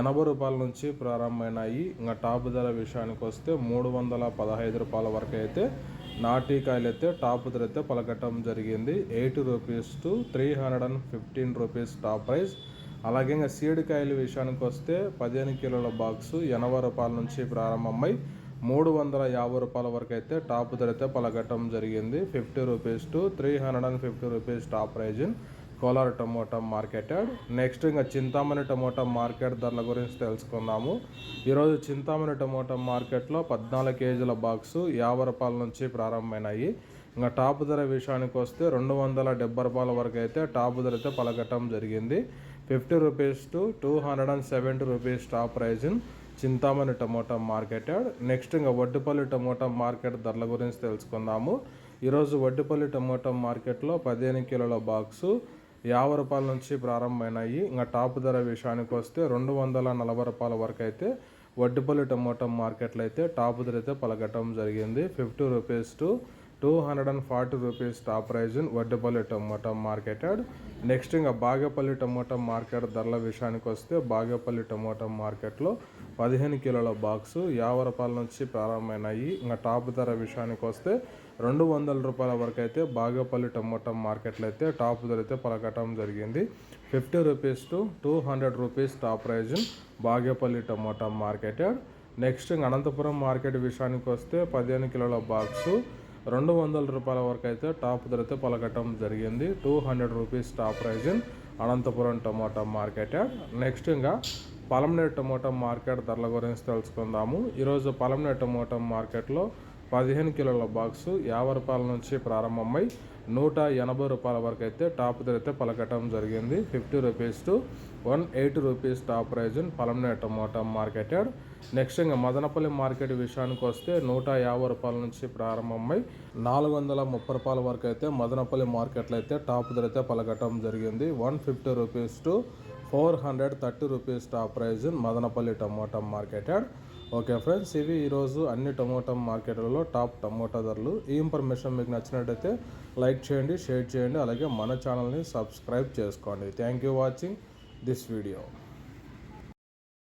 ఎనభై రూపాయల నుంచి ప్రారంభమైనాయి. ఇంకా టాప్ ధర విషయానికి వస్తే మూడు వందల పదహైదు రూపాయల వరకు అయితే నాటికాయలు అయితే టాప్ ధర అయితే పలకటం జరిగింది. Eighty rupees to three hundred and fifteen rupees top price. అలాగే ఇంకా సీడ్ కాయల విషయానికి వస్తే పదిహేను కిలోల బాక్సు ఎనభై రూపాయల నుంచి ప్రారంభమై మూడు వందల యాభై రూపాయల వరకు అయితే టాప్ ధర అయితే పలకటం జరిగింది. Fifty rupees to three hundred and fifty rupees top price Kolar tomato marketed. Next ఇంకా చింతామణి టమోటా మార్కెట్ ధరల గురించి తెలుసుకుందాము. ఈరోజు చింతామణి టమోటా మార్కెట్లో పద్నాలుగు కేజీల బాక్సు యాభై రూపాయల నుంచి ప్రారంభమైనాయి. ఇంకా టాప్ ధర విషయానికి వస్తే రెండు వందల డెబ్బై రూపాయల వరకు అయితే టాప్ ధర అయితే పలకటం జరిగింది. Fifty rupees to two hundred and seventy rupees top price Chintamani tomato marketed. Next ఇంకా వడ్డుపల్లి టమోటా మార్కెట్ ధరల గురించి తెలుసుకుందాము. ఈరోజు వడ్డుపల్లి టమోటా మార్కెట్లో పదిహేను కిలోల బాక్సు యాభై రూపాయల నుంచి ప్రారంభమైనాయి. ఇంకా టాప్ ధర విషయానికి వస్తే రెండు వందల నలభై రూపాయల వరకు అయితే వడ్డిపల్లి టమోటా మార్కెట్లో అయితే టాప్ ధర అయితే పలకటం జరిగింది. Fifty rupees to two hundred and forty rupees top price Vaddipalli tomato marketed. Next ఇంకా బాగేపల్లి టమోటా మార్కెట్ ధరల విషయానికి వస్తే బాగేపల్లి టమోటా మార్కెట్లో పదిహేను కిలోల బాక్సు యావరపాల నుంచి ప్రారంభమైనాయి. ఇంకా టాప్ ధర విషయానికి వస్తే రెండు వందల రూపాయల వరకు అయితే బాగేపల్లి టమోటా మార్కెట్లో అయితే టాప్ ధర అయితే పలకటం జరిగింది. Fifty rupees to two hundred rupees top price Bagepalli tomato market. Next Anantapuram market విషయానికి వస్తే పదిహేను కిలోల బాక్సు రెండు వందల రూపాయల వరకు అయితే టాప్ ధర అయితే పలకటం జరిగింది. Two hundred rupees top price Anantapuram tomato market. Next ఇంకా పలమనేరు టమోటా మార్కెట్ ధరల గురించి తెలుసుకుందాము. ఈరోజు పలమనేరు టమోటా మార్కెట్లో పదిహేను కిలోల బాక్సు యాభై రూపాయల నుంచి ప్రారంభమై నూట ఎనభై రూపాయల వరకు అయితే టాప్ ధర అయితే పలకటం జరిగింది. Fifty rupees to one eighty rupees top price in Palamaner tomato marketed. Next ఇంకా మదనపల్లి మార్కెట్ విషయానికి వస్తే నూట యాభై రూపాయల నుంచి ప్రారంభమై నాలుగు వందల ముప్పై రూపాయల వరకు అయితే మదనపల్లి మార్కెట్లో అయితే టాప్ ధర అయితే పలకటం జరిగింది. One fifty rupees to four hundred thirty rupees top price Madanapalli tomato marketed. Okay friends ఇవి ఈరోజు అన్ని టమోటా మార్కెట్లలో టాప్ టమోటా ధరలు. ఈ ఇన్ఫర్మేషన్ మీకు నచ్చినట్టయితే లైక్ చేయండి షేర్ చేయండి అలాగే మన ఛానల్ని సబ్స్క్రైబ్ చేసుకోండి. Thank you watching this video.